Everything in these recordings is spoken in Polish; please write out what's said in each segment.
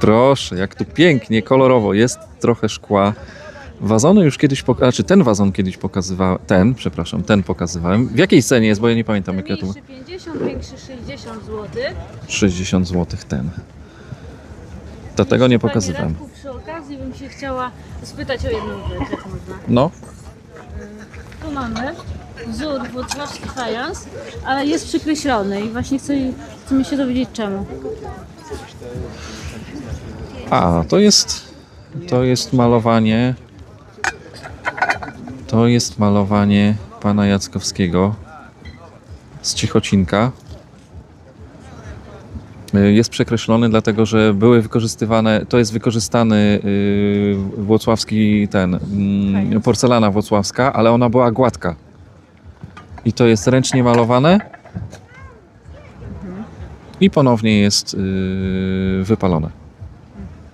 Proszę, jak tu pięknie, kolorowo. Jest trochę szkła. Wazony już kiedyś pokazałem, czy ten wazon kiedyś pokazywałem, ten, przepraszam, ten pokazywałem. W jakiej cenie jest, bo ja nie pamiętam jak ja tu... Mniejszy 50, większy 60 zł. 60 zł ten. Do tego nie pokazywałem. Radku, przy okazji bym się chciała spytać o jedną rzecz, jak można. No, Tu mamy wzór włocławski fajans, ale jest przykreślony i właśnie chcę, chcemy się dowiedzieć czemu. a, to jest, to jest malowanie, to jest malowanie pana Jackowskiego z Cichocinka. Y, Jest przekreślony dlatego, że były wykorzystywane, to jest wykorzystany y, włocławski ten, mm, porcelana włocławska, ale ona była gładka. I to jest ręcznie malowane i ponownie jest y, wypalone.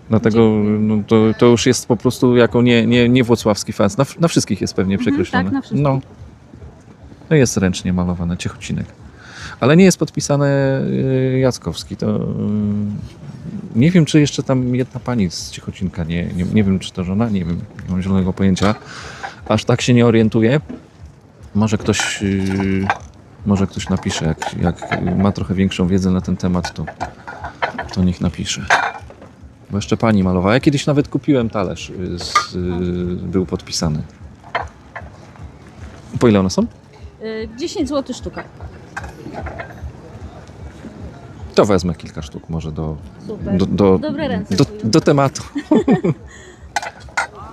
Dlatego no, to, to już jest po prostu jako nie, nie, nie włocławski fans. Na, na wszystkich jest pewnie przekreślone. tak, na wszystkich. No. no jest ręcznie malowane, Ciechocinek. Ale nie jest podpisane y, Jackowski. To y, nie wiem, czy jeszcze tam jedna pani z Ciechocinka, nie, nie, nie wiem, czy to żona, nie wiem, nie mam zielonego pojęcia. Aż tak się nie orientuję. Może ktoś, y, może ktoś napisze, jak, jak ma trochę większą wiedzę na ten temat, to, to niech napisze. Bo jeszcze pani malowała. Ja kiedyś nawet kupiłem talerz, y, z, y, był podpisany. Po ile one są? Y, 10 zł sztuka. To wezmę kilka sztuk może do, Super. do, do, Dobre ręce do, do tematu.